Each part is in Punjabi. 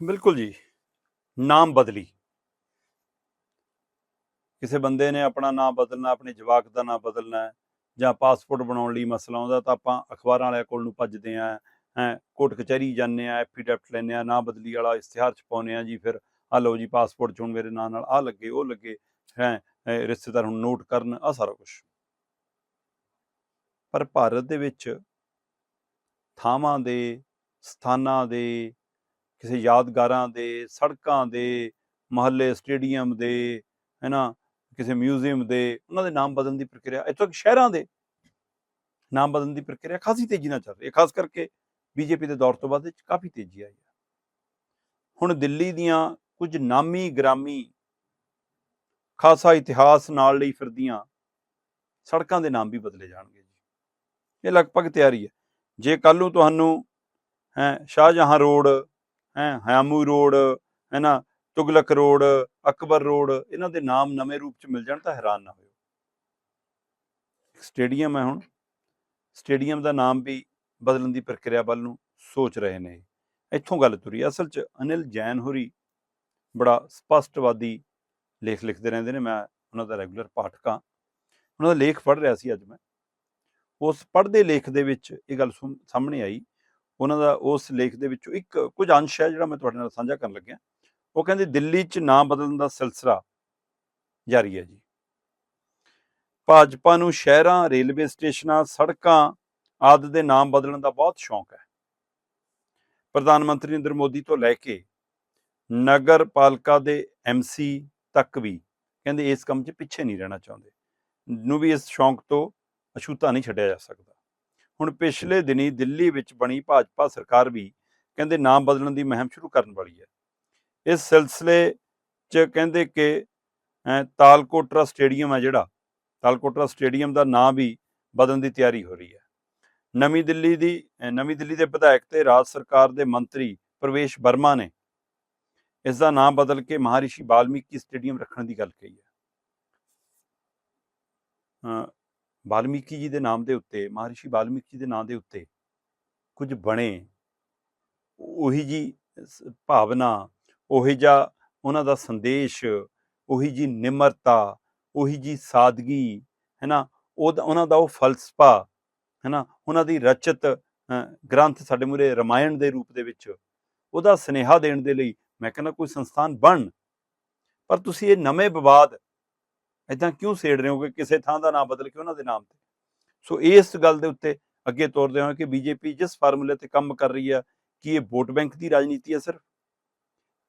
ਬਿਲਕੁਲ ਜੀ। ਨਾਮ ਬਦਲੀ। ਕਿਸੇ ਬੰਦੇ ਨੇ ਆਪਣਾ ਨਾਮ ਬਦਲਣਾ, ਆਪਣੇ ਜਵਾਕ ਦਾ ਨਾਮ ਬਦਲਣਾ, ਜਾਂ ਪਾਸਪੋਰਟ ਬਣਾਉਣ ਲਈ ਮਸਲਾ ਆਉਂਦਾ, ਤਾਂ ਆਪਾਂ ਅਖਬਾਰਾਂ ਵਾਲਿਆਂ ਕੋਲ ਨੂੰ ਭੱਜਦੇ ਆਂ ਹੈ, ਕੋਰਟ ਕਚਹਿਰੀ ਜਾਂਦੇ ਆ ਐਫੀਡੈਵਿਟ ਲੈਂਦੇ ਆ ਨਾ ਬਦਲੀ ਵਾਲਾ ਇਸ਼ਤਿਹਾਰ ਛਪਾਉਂਦੇ ਆ ਜੀ, ਫਿਰ ਆ ਲਓ ਜੀ, ਪਾਸਪੋਰਟ ਚੋਂ ਮੇਰੇ ਨਾਂ ਨਾਲ ਆ ਲੱਗੇ, ਉਹ ਲੱਗੇ, ਹੈ ਰਿਸ਼ਤੇਦਾਰ ਹੁਣ ਨੋਟ ਕਰਨ ਆ ਸਾਰਾ ਕੁਝ ਪਰ ਭਾਰਤ ਦੇ ਵਿੱਚ ਥਾਵਾਂ ਦੇ, ਸਥਾਨਾਂ ਦੇ ਕਿਸੇ ਯਾਦਗਾਰਾਂ ਦੇ, ਸੜਕਾਂ ਦੇ, ਮਹੱਲੇ, ਸਟੇਡੀਅਮ ਦੇ ਹੈ ਨਾ ਕਿਸੇ ਮਿਊਜ਼ੀਅਮ ਦੇ, ਉਹਨਾਂ ਦੇ ਨਾਮ ਬਦਲਣ ਦੀ ਪ੍ਰਕਿਰਿਆ, ਇੱਥੋਂ ਸ਼ਹਿਰਾਂ ਦੇ ਨਾਮ ਬਦਲਣ ਦੀ ਪ੍ਰਕਿਰਿਆ ਖਾਸੀ ਤੇਜ਼ੀ ਨਾਲ ਚੱਲ ਰਹੀ ਹੈ, ਖਾਸ ਕਰਕੇ ਬੀਜੇਪੀ ਦੇ ਦੌਰ ਤੋਂ ਬਾਅਦ ਇਹ ਕਾਫੀ ਤੇਜ਼ੀ ਆਈ ਹੈ। ਹੁਣ ਦਿੱਲੀ ਦੀਆਂ ਕੁਝ ਨਾਮੀ ਗ੍ਰਾਮੀ ਖਾਸਾ ਇਤਿਹਾਸ ਨਾਲ ਲਈ ਫਿਰਦੀਆਂ ਸੜਕਾਂ ਦੇ ਨਾਮ ਵੀ ਬਦਲੇ ਜਾਣਗੇ ਜੀ। ਇਹ ਲਗਭਗ ਤਿਆਰੀ ਹੈ। ਜੇ ਕੱਲ ਨੂੰ ਤੁਹਾਨੂੰ ਹੈ, ਸ਼ਾਹਜਹਾਂ ਰੋਡ ਹਯਾਮੂ ਰੋਡ ਹੈ ਨਾ ਤੁਗਲਕ ਰੋਡ, ਅਕਬਰ ਰੋਡ, ਇਹਨਾਂ ਦੇ ਨਾਮ ਨਵੇਂ ਰੂਪ ਚ ਮਿਲ ਜਾਣ ਤਾਂ ਹੈਰਾਨ ਨਾ ਹੋਇਓ। ਸਟੇਡੀਅਮ ਹੈ ਹੁਣ। ਸਟੇਡੀਅਮ ਦਾ ਨਾਮ ਵੀ ਬਦਲਣ ਦੀ ਪ੍ਰਕਿਰਿਆ ਵੱਲ ਨੂੰ ਸੋਚ ਰਹੇ ਨੇ। ਇੱਥੋਂ ਗੱਲ ਤੁਰੀ। ਅਸਲ ਚ ਅਨਿਲ ਜੈਨ ਹੋਰੀ ਬੜਾ ਸਪਸ਼ਟਵਾਦੀ ਲੇਖ ਲਿਖਦੇ ਰਹਿੰਦੇ ਨੇ। ਮੈਂ ਉਹਨਾਂ ਦਾ ਰੈਗੂਲਰ ਪਾਠਕ ਹਾਂ। ਉਹਨਾਂ ਦਾ ਲੇਖ ਪੜ੍ਹ ਰਿਹਾ ਸੀ ਅੱਜ ਮੈਂ। ਉਸ ਪੜ੍ਹਦੇ ਲੇਖ ਦੇ ਵਿੱਚ ਇਹ ਗੱਲ ਸੁਣ- ਸਾਹਮਣੇ ਆਈ ਉਹਨਾਂ ਦਾ ਉਸ ਲੇਖ ਦੇ ਵਿੱਚੋਂ ਇੱਕ ਕੁਝ ਅੰਸ਼ ਹੈ ਜਿਹੜਾ ਮੈਂ ਤੁਹਾਡੇ ਨਾਲ ਸਾਂਝਾ ਕਰਨ ਲੱਗਿਆ। ਉਹ ਕਹਿੰਦੇ ਦਿੱਲੀ 'ਚ ਨਾਂ ਬਦਲਣ ਦਾ ਸਿਲਸਿਲਾ ਜਾਰੀ ਹੈ ਜੀ। ਭਾਜਪਾ ਨੂੰ ਸ਼ਹਿਰਾਂ, ਰੇਲਵੇ ਸਟੇਸ਼ਨਾਂ, ਸੜਕਾਂ ਆਦਿ ਦੇ ਨਾਮ ਬਦਲਣ ਦਾ ਬਹੁਤ ਸ਼ੌਂਕ ਹੈ। ਪ੍ਰਧਾਨ ਮੰਤਰੀ ਨਰਿੰਦਰ ਮੋਦੀ ਤੋਂ ਲੈ ਕੇ ਨਗਰ ਪਾਲਿਕਾ ਦੇ ਐਮਸੀ ਤੱਕ ਵੀ ਕਹਿੰਦੇ ਇਸ ਕੰਮ 'ਚ ਪਿੱਛੇ ਨਹੀਂ ਰਹਿਣਾ ਚਾਹੁੰਦੇ। ਨੂੰ ਵੀ ਇਸ ਸ਼ੌਂਕ ਤੋਂ ਅਛੂਤਾ ਨਹੀਂ ਛੱਡਿਆ ਜਾ ਸਕਦਾ। ਹੁਣ ਪਿਛਲੇ ਦਿਨੀ ਦਿੱਲੀ ਵਿੱਚ ਬਣੀ ਭਾਜਪਾ ਸਰਕਾਰ ਵੀ ਕਹਿੰਦੇ ਨਾਮ ਬਦਲਣ ਦੀ ਮੁਹਿੰਮ ਸ਼ੁਰੂ ਕਰਨ ਵਾਲੀ ਹੈ। ਇਸ ਸਿਲਸਿਲੇ 'ਚ ਕਹਿੰਦੇ ਕਿ ਤਾਲਕੋਟਰਾ ਸਟੇਡੀਅਮ ਹੈ ਜਿਹੜਾ, ਤਾਲਕੋਟਰਾ ਸਟੇਡੀਅਮ ਦਾ ਨਾਮ ਵੀ ਬਦਲਣ ਦੀ ਤਿਆਰੀ ਹੋ ਰਹੀ ਹੈ। ਨਵੀਂ ਦਿੱਲੀ ਦੀ ਨਵੀਂ ਦਿੱਲੀ ਦੇ ਵਿਧਾਇਕ ਤੇ ਰਾਜ ਸਰਕਾਰ ਦੇ ਮੰਤਰੀ ਪ੍ਰਵੇਸ਼ ਵਰਮਾ ਨੇ ਇਸ ਦਾ ਨਾਮ ਬਦਲ ਕੇ ਮਹਾਰਿਸ਼ੀ ਬਾਲਮੀਕੀ ਸਟੇਡੀਅਮ ਰੱਖਣ ਦੀ ਗੱਲ ਕਹੀ ਹੈ। ਵਾਲਮੀਕੀ ਜੀ ਦੇ ਨਾਮ ਦੇ ਉੱਤੇ, ਮਹਾਰਿਸ਼ੀ ਵਾਲਮੀਕੀ ਜੀ ਦੇ ਨਾਮ ਦੇ ਉੱਤੇ ਕੁਝ ਬਣੇ। ਉਹੀ ਜੀ ਸ- ਭਾਵਨਾ, ਉਹੀ ਜਿਹਾ ਉਹਨਾਂ ਦਾ ਸੰਦੇਸ਼, ਉਹੀ ਜੀ ਨਿਮਰਤਾ, ਉਹੀ ਜੀ ਸਾਦਗੀ ਹੈ ਨਾ ਉਹਦਾ, ਉਹਨਾਂ ਦਾ ਉਹ ਫਲਸਫਾ ਹੈ ਨਾ ਉਹਨਾਂ ਦੀ ਰਚਿਤ ਗ੍ਰੰਥ ਸਾਡੇ ਮੂਰੇ ਰਮਾਇਣ ਦੇ ਰੂਪ ਦੇ ਵਿੱਚ, ਉਹਦਾ ਸਨੇਹਾ ਦੇਣ ਦੇ ਲਈ ਮੈਂ ਕਹਿੰਦਾ ਕੋਈ ਸੰਸਥਾਨ ਬਣ। ਪਰ ਤੁਸੀਂ ਇਹ ਨਵੇਂ ਵਿਵਾਦ ਇਦਾਂ ਕਿਉਂ ਸੇੜ ਰਹੇ ਹੋ ਕਿ ਕਿਸੇ ਥਾਂ ਦਾ ਨਾਮ ਬਦਲ ਕੇ ਉਹਨਾਂ ਦੇ ਨਾਮ ਤੇ? ਸੋ ਇਸ ਗੱਲ ਦੇ ਉੱਤੇ ਅੱਗੇ ਤੋਰਦੇ ਹਾਂ ਕਿ ਬੀਜੇਪੀ ਜਿਸ ਫਾਰਮੂਲੇ ਤੇ ਕੰਮ ਕਰ ਰਹੀ ਹੈ, ਕਿ ਇਹ ਵੋਟ ਬੈਂਕ ਦੀ ਰਾਜਨੀਤੀ ਹੈ ਸਿਰਫ?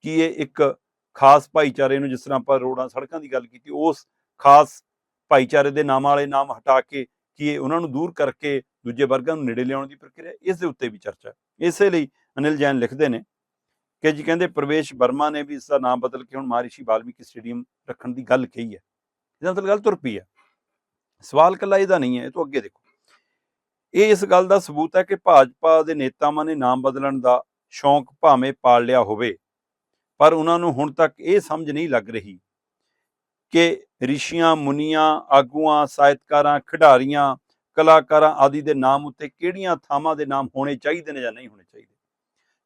ਕਿ ਇਹ ਇੱਕ ਖਾਸ ਭਾਈਚਾਰੇ ਨੂੰ ਜਿਸ ਤਰ੍ਹਾਂ ਆਪਾਂ ਰੋਡਾਂ, ਸੜਕਾਂ ਦੀ ਗੱਲ ਕੀਤੀ, ਉਸ ਖਾਸ ਭਾਈਚਾਰੇ ਦੇ ਨਾਮ ਵਾਲੇ ਨਾਮ ਹਟਾ ਕੇ ਕਿ ਇਹ ਉਹਨਾਂ ਨੂੰ ਦੂਰ ਕਰਕੇ ਦੂਜੇ ਵਰਗਾਂ ਨੂੰ ਨੇੜੇ ਲਿਆਉਣ ਦੀ ਪ੍ਰਕਿਰਿਆ? ਇਸ ਦੇ ਉੱਤੇ ਵੀ ਚਰਚਾ ਹੈ। ਇਸੇ ਲਈ ਅਨਿਲ ਜੈਨ ਲਿਖਦੇ ਨੇ ਕਿ ਜੀ ਕਹਿੰਦੇ ਪ੍ਰਵੇਸ਼ ਵਰਮਾ ਨੇ ਵੀ ਇਸ ਦਾ ਨਾਮ ਬਦਲ ਕੇ ਹੁਣ ਮਹਾਰਿਸ਼ੀ ਵਾਲਮੀਕੀ ਸਟੇਡੀਅਮ ਰੱਖਣ ਦੀ ਗੱਲ ਕਹੀ ਹੈ। ਇਹਦਾ ਮਤਲਬ ਗੱਲ ਤੁਰ ਪਈ ਹੈ ਸਵਾਲ ਕੱਲਾ ਇਹਦਾ ਨਹੀਂ ਹੈ, ਇਹ ਤੋਂ ਅੱਗੇ ਦੇਖੋ। ਇਹ ਇਸ ਗੱਲ ਦਾ ਸਬੂਤ ਹੈ ਕਿ ਭਾਜਪਾ ਦੇ ਨੇਤਾਵਾਂ ਨੇ ਨਾਮ ਬਦਲਣ ਦਾ ਸ਼ੌਂਕ ਭਾਵੇਂ ਪਾਲ ਲਿਆ ਹੋਵੇ, ਪਰ ਉਹਨਾਂ ਨੂੰ ਹੁਣ ਤੱਕ ਇਹ ਸਮਝ ਨਹੀਂ ਲੱਗ ਰਹੀ ਕਿ ਰਿਸ਼ੀਆਂ, ਮੁਨੀਆਂ, ਆਗੂਆਂ, ਸਾਹਿਤਕਾਰਾਂ, ਖਿਡਾਰੀਆਂ, ਕਲਾਕਾਰਾਂ ਆਦਿ ਦੇ ਨਾਮ ਉੱਤੇ ਕਿਹੜੀਆਂ ਥਾਵਾਂ ਦੇ ਨਾਮ ਹੋਣੇ ਚਾਹੀਦੇ ਨੇ ਜਾਂ ਨਹੀਂ ਹੋਣੇ ਚਾਹੀਦੇ।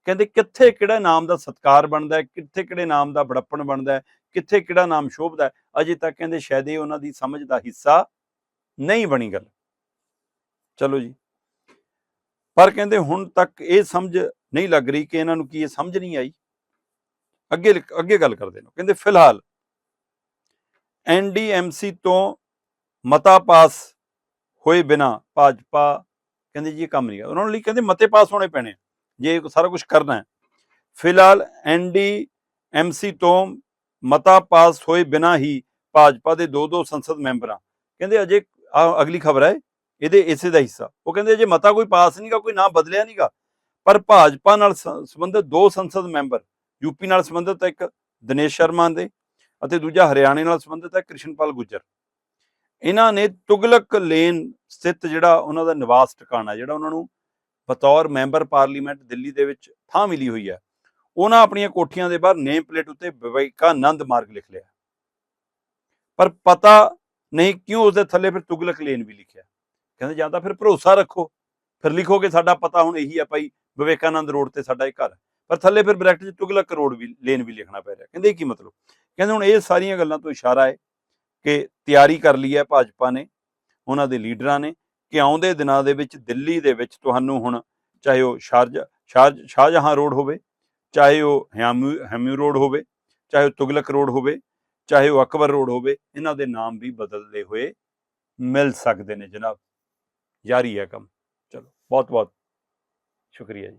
ਕਹਿੰਦੇ ਕਿੱਥੇ ਕਿਹੜਾ ਨਾਮ ਦਾ ਸਤਕਾਰ ਬਣਦਾ ਹੈ ਕਿੱਥੇ ਕਿਹੜੇ ਨਾਮ ਦਾ ਬੜਪਣ ਬਣਦਾ ਹੈ ਕਿੱਥੇ ਕਿਹੜਾ ਨਾਮ ਸ਼ੋਭਦਾ ਹੈ ਅਜੇ ਤੱਕ ਕਹਿੰਦੇ ਸ਼ਾਇਦ ਇਹ ਉਹਨਾਂ ਦੀ ਸਮਝ ਦਾ ਹਿੱਸਾ ਨਹੀਂ ਬਣੀ ਗੱਲ। ਚਲੋ ਜੀ। ਪਰ ਕਹਿੰਦੇ ਹੁਣ ਤੱਕ ਇਹ ਸਮਝ ਨਹੀਂ ਲੱਗ ਰਹੀ ਕਿ ਇਹਨਾਂ ਨੂੰ ਕੀ ਇਹ ਸਮਝ ਨਹੀਂ ਆਈ। ਅੱਗੇ ਅੱਗੇ ਗੱਲ ਕਰਦੇ ਨੇ ਕਹਿੰਦੇ ਫਿਲਹਾਲ ਐਨਡੀਐਮਸੀ ਤੋਂ ਮਤਾ ਪਾਸ ਹੋਏ ਬਿਨਾ ਭਾਜਪਾ ਕਹਿੰਦੇ ਜੀ ਇਹ ਕੰਮ ਨਹੀਂ ਹੈ ਉਹਨਾਂ ਲਈ ਕਹਿੰਦੇ ਮਤੇ ਪਾਸ ਹੋਣੇ ਪੈਣੇ ਆ, ਜੇ ਸਾਰਾ ਕੁਝ ਕਰਨਾ ਹੈ। ਫਿਲਹਾਲ ਐਨਡੀਐਮਸੀ ਤੋਂ ਮਤਾ ਪਾਸ ਹੋਏ ਬਿਨਾ ਹੀ ਭਾਜਪਾ ਦੇ ਦੋ ਦੋ ਸੰਸਦ ਮੈਂਬਰਾਂ, ਕਹਿੰਦੇ ਅਜੇ ਅਗਲੀ ਖਬਰ ਹੈ, ਇਹਦੇ ਇਸੇ ਦਾ ਹਿੱਸਾ। ਉਹ ਕਹਿੰਦੇ ਜੇ ਮਤਾ ਕੋਈ ਪਾਸ ਨਹੀਂਗਾ ਕੋਈ ਨਾ ਬਦਲਿਆ ਨਹੀਂਗਾ ਪਰ ਭਾਜਪਾ ਨਾਲ ਸੰਬੰਧਿਤ ਦੋ ਸੰਸਦ ਮੈਂਬਰ ਯੂਪੀ ਨਾਲ ਸੰਬੰਧਿਤ ਇੱਕ ਦਿਨੇਸ਼ ਸ਼ਰਮਾ ਦੇ ਅਤੇ ਦੂਜਾ ਹਰਿਆਣੇ ਨਾਲ ਸੰਬੰਧਿਤ ਹੈ ਕ੍ਰਿਸ਼ਨਪਾਲ ਗੁੱਜਰ। ਇਹਨਾਂ ਨੇ ਤੁਗਲਕ ਲੇਨ ਸਥਿਤ ਜਿਹੜਾ ਉਹਨਾਂ ਦਾ ਨਿਵਾਸ ਟਿਕਾਣਾ, ਜਿਹੜਾ ਉਹਨਾਂ ਨੂੰ ਬਤੌਰ ਮੈਂਬਰ ਪਾਰਲੀਮੈਂਟ ਦਿੱਲੀ ਦੇ ਵਿੱਚ ਥਾਂ ਮਿਲੀ ਹੋਈ ਹੈ। ਉਹਨਾਂ ਆਪਣੀਆਂ ਕੋਠੀਆਂ ਦੇ ਬਾਹਰ ਨੇਮ ਪਲੇਟ ਉੱਤੇ ਵਿਵੇਕਾਨੰਦ ਮਾਰਗ ਲਿਖ ਲਿਆ। ਪਰ ਪਤਾ ਨਹੀਂ ਕਿਉਂ ਉਸ ਦੇ ਥੱਲੇ ਫਿਰ ਤੁਗਲਕ ਲੇਨ ਵੀ ਲਿਖਿਆ। ਕਹਿੰਦੇ ਜਾਂ ਤਾਂ ਫਿਰ ਭਰੋਸਾ ਰੱਖੋ, ਫਿਰ ਲਿਖੋਗੇ ਸਾਡਾ ਪਤਾ ਹੁਣ ਇਹੀ ਹੈ ਭਾਈ, ਵਿਵੇਕਾਨੰਦ ਰੋਡ ਤੇ ਸਾਡਾ ਇਹ ਘਰ। ਪਰ ਥੱਲੇ ਫਿਰ ਬ੍ਰੈਕਟ 'ਚ ਤੁਗਲਕ ਰੋਡ ਵੀ, ਲੇਨ ਵੀ ਲਿਖਣਾ ਪੈ ਰਿਹਾ। ਕਹਿੰਦੇ ਇਹ ਕੀ ਮਤਲਬ? ਕਹਿੰਦੇ ਹੁਣ ਇਹ ਸਾਰੀਆਂ ਗੱਲਾਂ ਤੋਂ ਇਸ਼ਾਰਾ ਹੈ ਕਿ ਤਿਆਰੀ ਕਰ ਲਈ ਹੈ ਭਾਜਪਾ ਨੇ, ਉਹਨਾਂ ਦੇ ਲੀਡਰਾਂ ਨੇ ਕਿ ਆਉਂਦੇ ਦਿਨਾਂ ਦੇ ਵਿੱਚ, ਦਿੱਲੀ ਦੇ ਵਿੱਚ ਤੁਹਾਨੂੰ ਹੁਣ ਚਾਹੇ ਉਹ ਸ਼ਾਰਜਾ ਸ਼ਾਹ ਸ਼ਾਹਜਹਾਂ ਰੋਡ ਹੋਵੇ, ਚਾਹੇ ਉਹ ਹਯਾਮੂ ਹਮਿਊ ਰੋਡ ਹੋਵੇ, ਚਾਹੇ ਉਹ ਤੁਗਲਕ ਰੋਡ ਹੋਵੇ, ਚਾਹੇ ਉਹ ਅਕਬਰ ਰੋਡ ਹੋਵੇ, ਇਹਨਾਂ ਦੇ ਨਾਮ ਵੀ ਬਦਲਦੇ ਹੋਏ ਮਿਲ ਸਕਦੇ ਨੇ ਜਨਾਬ। ਜਾਰੀ ਹੈ ਕੰਮ। ਚਲੋ ਬਹੁਤ ਬਹੁਤ ਸ਼ੁਕਰੀਆ ਜੀ।